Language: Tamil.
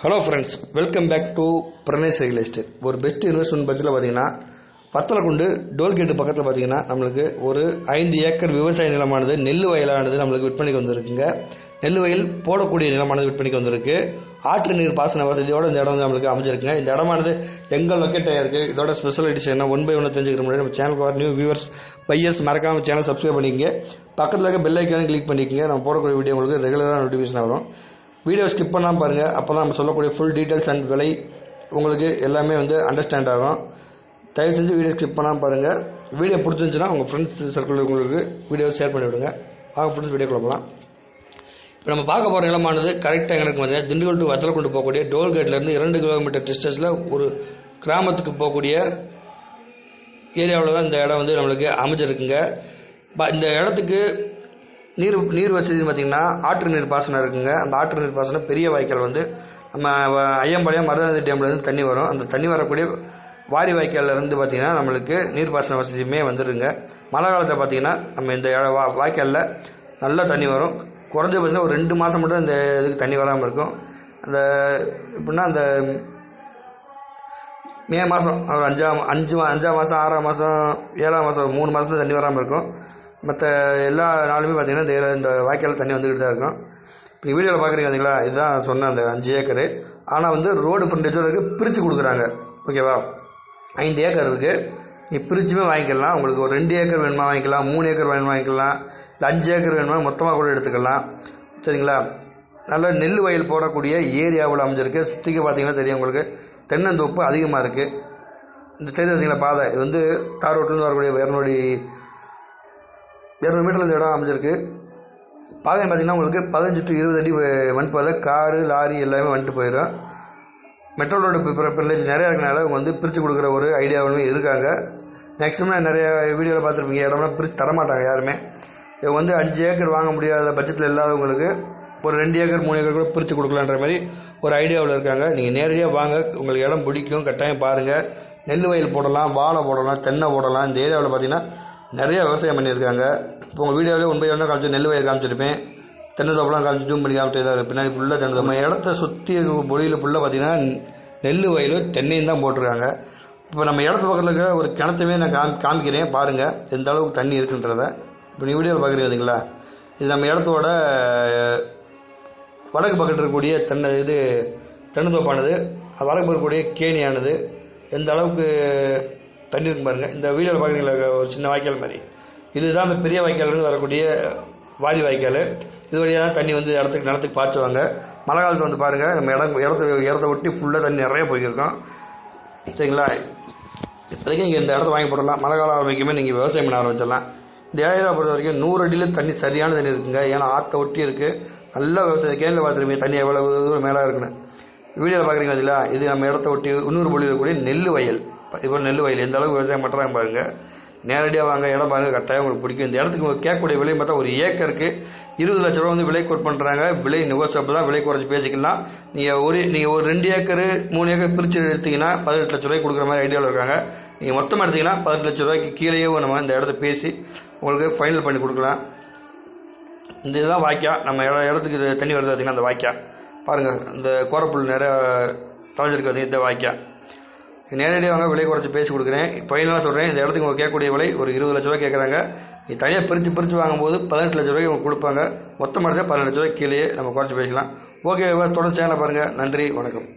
Hello friends welcome back to Pranesh real estate ஒரு பெஸ்ட் இன்வெஸ்ட்மெண்ட் பட்ஜெட்டில் பார்த்தீங்கன்னா பத்தலக்குண்டு டோல்கேட்டு பக்கத்தில் பார்த்தீங்கன்னா நம்மளுக்கு ஒரு ஐந்து ஏக்கர் விவசாய நிலமானது நெல் வயலானது நம்மளுக்கு விற்பனைக்கு வந்திருக்குங்க. நெல் வயல் போடக்கூடிய நிலமானது விற்பனைக்கு வந்திருக்கு. ஆற்று நீர் பாசன வசதியோட இந்த இடம் வந்து நம்மளுக்கு அமைஞ்சிருக்குங்க. இந்த இடமானது எங்கள் லொக்கேட்டாக இருக்குது இதோட ஸ்பெஷல் எடிஷன் என்ன ஒன் பை ஒன்று தெரிஞ்சுக்கிற முன்னாடி நம்ம சேனலுக்கு வர நியூ வியூவர்ஸ் பையர்ஸ் மறக்காமல் சேனல் சப்ஸ்கிரைப் பண்ணிக்கங்க. பக்கத்தில் இருக்க பெல் ஐக்கானு கிளிக் பண்ணிக்கங்க. நம்ம போடக்கூடிய வீடியோ உங்களுக்கு ரெகுலராக நோட்டிஃபிகேஷன் வரும். வீடியோ ஸ்கிப் பண்ணாமல் பாருங்கள் அப்போ தான் நம்ம சொல்லக்கூடிய ஃபுல் டீட்டெயில்ஸ் அண்ட் விலை உங்களுக்கு எல்லாமே வந்து அண்டர்ஸ்டாண்ட் ஆகும். தயவு செஞ்சு வீடியோ ஸ்கிப் பண்ணாமல் பாருங்கள் வீடியோ பிடிச்சிருந்துச்சுன்னா உங்கள் ஃப்ரெண்ட்ஸ் சர்க்கிள் உங்களுக்கு வீடியோ ஷேர் பண்ணி விடுங்க. வாங்க ஃப்ரெண்ட்ஸ் வீடியோ போகலாம் இப்போ நம்ம பார்க்க போகிற நிலமானது கரெக்டாக எனக்கு வந்து திண்டுக்கல் டு வத்தலை கொண்டு போகக்கூடிய டோல்கேட்லேருந்து இரண்டு கிலோமீட்டர் டிஸ்டன்ஸில் ஒரு கிராமத்துக்கு போகக்கூடிய ஏரியாவில் தான் இந்த இடம் வந்து நம்மளுக்கு அமைஞ்சிருக்குங்க. ப- இந்த இடத்துக்கு நீர் நீர் வசதின்னு பார்த்தீங்கன்னா ஆற்று நீர் பாசனம் இருக்குங்க. அந்த ஆற்று நீர் பாசனம் பெரிய வாய்க்கால் வந்து நம்ம ஐயம்பாளையம் மருதாந்தி டேம்லேருந்து தண்ணி வரும். அந்த தண்ணி வரக்கூடிய வாரி வாய்க்கால்லேருந்து பார்த்திங்கன்னா நம்மளுக்கு நீர் பாசன வசதியுமே வந்துடுங்க மழை காலத்தில் பார்த்திங்கன்னா நம்ம இந்த வா வாய்க்காலில் நல்லா தண்ணி வரும். குறைஞ்ச பார்த்தீங்கன்னா ஒரு ரெண்டு மாதம் மட்டும் இந்த இதுக்கு தண்ணி வராமல் இருக்கும். அந்த எப்படின்னா அந்த மே மாதம் ஒரு அஞ்சாம் அஞ்சு மா- அஞ்சாம் மாதம் ஆறாம் மாதம் ஏழாம் மாதம் மூணு மாதத்துல தண்ணி வராமல் இருக்கும். மற்ற எல்லா நாளுமே பார்த்திங்கன்னா இந்த இந்த வாய்க்காலில் தண்ணி வந்துக்கிட்டு தான் இருக்கும். இப்போ வீடியோவில் பார்க்குறீங்க பார்த்தீங்களா இதுதான் சொன்னேன் சொன்ன அந்த அஞ்சு ஏக்கரு. ஆனால் வந்து ரோடு ஃப்ரண்டேஜோட இருக்குது பிரித்து கொடுக்குறாங்க. ஓகேவா ஐந்து ஏக்கர் இருக்குது நீ பிரிச்சுமே வாங்கிக்கலாம். உங்களுக்கு ஒரு ரெண்டு ஏக்கர் வேணுமா வாங்கிக்கலாம் மூணு ஏக்கர் வேணுமா வாங்கிக்கலாம் இல்லை அஞ்சு ஏக்கர் வேணுமா மொத்தமாக கூட எடுத்துக்கலாம். சரிங்களா? நல்ல நெல் வயல் போடக்கூடிய ஏரியாவில் அமைஞ்சிருக்கு. சுற்றிக்க பார்த்தீங்கன்னா தெரியும் உங்களுக்கு. தென்னந்தோப்பு அதிகமாக இருக்குது இந்த தெரியுது பார்த்தீங்களா பாதை இது வந்து தார் ரோட்லேருந்து வரக்கூடிய இரநூடி இரநூறு மீட்டரில் இந்த இடம் அமைஞ்சிருக்கு. பாதையை பார்த்தீங்கன்னா உங்களுக்கு பதினஞ்சு டு இருபது அடி வந்துட்டு மண் காரு லாரி எல்லாமே வந்துட்டு போயிடும். மெட்ரோ ரோடு ப்ரிவிலேஜ் நிறையா இருக்கனால அவங்க வந்து பிரித்து கொடுக்குற ஒரு ஐடியாவும் இருக்காங்க. மேக்ஸிமம் நிறைய வீடியோவில் பார்த்துருப்பீங்க. இடம்லாம் பிரித்து தரமாட்டாங்க யாருமே. இவங்க வந்து அஞ்சு ஏக்கர் வாங்க முடியாத பட்ஜெட்டில் இல்லாதவங்களுக்கு ஒரு ரெண்டு ஏக்கர் மூணு ஏக்கர் கூட பிரித்து கொடுக்கலான்ற மாதிரி ஒரு ஐடியாவில் இருக்காங்க. நீங்கள் நேரடியாக வாங்க. உங்களுக்கு இடம் பிடிக்கும். கட்டாயம் பாருங்கள் நெல் வயல் போடலாம் வாழை போடலாம் தென்னை போடலாம். இந்த ஏரியாவில் பார்த்தீங்கன்னா நிறைய விவசாயம் பண்ணியிருக்காங்க. இப்போ உங்கள் வீடியோவிலே ஒன்பது ஒன்றா காமிச்சு நெல் வயல் காமிச்சிருப்பேன். தென்னந்தோப்பெலாம் காமிச்சு ஜூம் பண்ணி காமிச்சு தான் பின்னாடி ஃபுல்லாக தென்னந்தோப்பு இடத்த சுற்றி இருக்க பொழியில் ஃபுல்லாக பார்த்தீங்கன்னா நெல் வயலும் தென்னையும் தான் போட்டிருக்காங்க. இப்போ நம்ம இடத்து பக்கத்தில் இருக்க ஒரு கிணத்தையுமே நான் காமி காமிக்கிறேன். பாருங்கள் எந்த அளவுக்கு தண்ணி இருக்குன்றத. இப்போ நீ வீடியோவில் பார்க்குறீங்க பார்த்தீங்களா இது நம்ம இடத்தோட வடக்கு பக்கத்தில் இருக்கக்கூடிய தென்னை இது தென்னந்தோப்பானது அது வடக்கு இருக்கக்கூடிய கேணியானது. எந்த அளவுக்கு தண்ணி இருக்கும் பாருங்க. இந்த வீடியோவில் பார்க்குறீங்களா ஒரு சின்ன வாய்க்கால் மாதிரி. இதுதான் அந்த பெரிய வாய்க்கால்லேருந்து வரக்கூடிய வாரி வாய்க்கால். இது வழியாக தான் தண்ணி வந்து இடத்துக்கு நிலத்துக்கு பாய்ச்சுவாங்க மழை காலத்தில் வந்து பாருங்கள் நம்ம இடம் இடத்த இடத்த ஒட்டி ஃபுல்லாக தண்ணி நிறைய போயிருக்கோம். சரிங்களா? இப்போதைக்கு நீங்கள் இந்த இடத்த வாங்கி போடலாம் மழை காலம் ஆரம்பிக்குமே நீங்கள் விவசாயம் பண்ண ஆரம்பிச்சிடலாம். இந்த ஏரியாவை பொறுத்த வரைக்கும் நூறு அடியில் தண்ணி சரியான தண்ணி இருக்குங்க. ஏன்னா ஆற்ற ஒட்டி இருக்குது நல்லா விவசாயம். கேனில் பார்த்துருப்பீங்க தண்ணி எவ்வளோ தூரம் மேலே இருக்குன்னு. வீடியோவில் பார்க்குறீங்க இல்லையா? இது நம்ம இடத்த ஒட்டி இன்னொரு பொழி இருக்கக்கூடிய நெல் வயல். இப்போ நெல் வயல் எந்த அளவுக்கு விவசாயம் பண்ணுறாங்க பாருங்க. நேரடியாக வாங்க இடம் பாருங்க கட்டாயம் உங்களுக்கு பிடிக்கும். இந்த இடத்துக்கு கேட்கக்கூடிய விலை பார்த்தா ஒரு ஏக்கருக்கு இருபது லட்ச ரூபா வந்து விலை கோட் பண்ணுறாங்க விலை நெகோசியபிள் தான் விலை குறைச்சி பேசிக்கலாம். நீங்கள் ஒரு நீங்கள் ஒரு ரெண்டு ஏக்கரு மூணு ஏக்கர் பிரித்து எடுத்தீங்கன்னா பதினெட்டு லட்ச ரூபாய்க்கு கொடுக்குற மாதிரி ஐடியாவில் இருக்காங்க. நீங்கள் மொத்தமாக எடுத்தீங்கன்னா பதினெட்டு லட்ச ரூபாய்க்கு கீழேயே நம்ம இந்த இடத்த பேசி உங்களுக்கு ஃபைனல் பண்ணி கொடுக்கலாம். இந்த இதுதான் வாய்க்கா. நம்ம இட இடத்துக்கு தண்ணி வருது பார்த்தீங்கன்னா அந்த வாய்க்கா. பாருங்கள் இந்த கோரப்புல் நிறையா தொலைஞ்சிருக்கு பார்த்தீங்க இந்த வாய்க்கா. நேரடியாக வாங்க விலை குறைச்சி பேசி கொடுக்குறேன். ஃபைனலாக சொல்கிறேன் இந்த இடத்துக்கு உங்கள் கேட்கக்கூடிய விலை ஒரு இருபது லட்ச ரூபாய் கேட்குறாங்க. நீ தனியாக பிரித்து பிரித்து வாங்கும்போது பதினெட்டு லட்ச ரூபாய்க்கு உங்களுக்கு கொடுப்பாங்க. மொத்தமாக பதினெட்டு லட்ச ரூபாய் கீழே நம்ம குறைச்சி பேசிக்கலாம். ஓகே தொடர்ந்து சேனலை பாருங்கள் நன்றி வணக்கம்.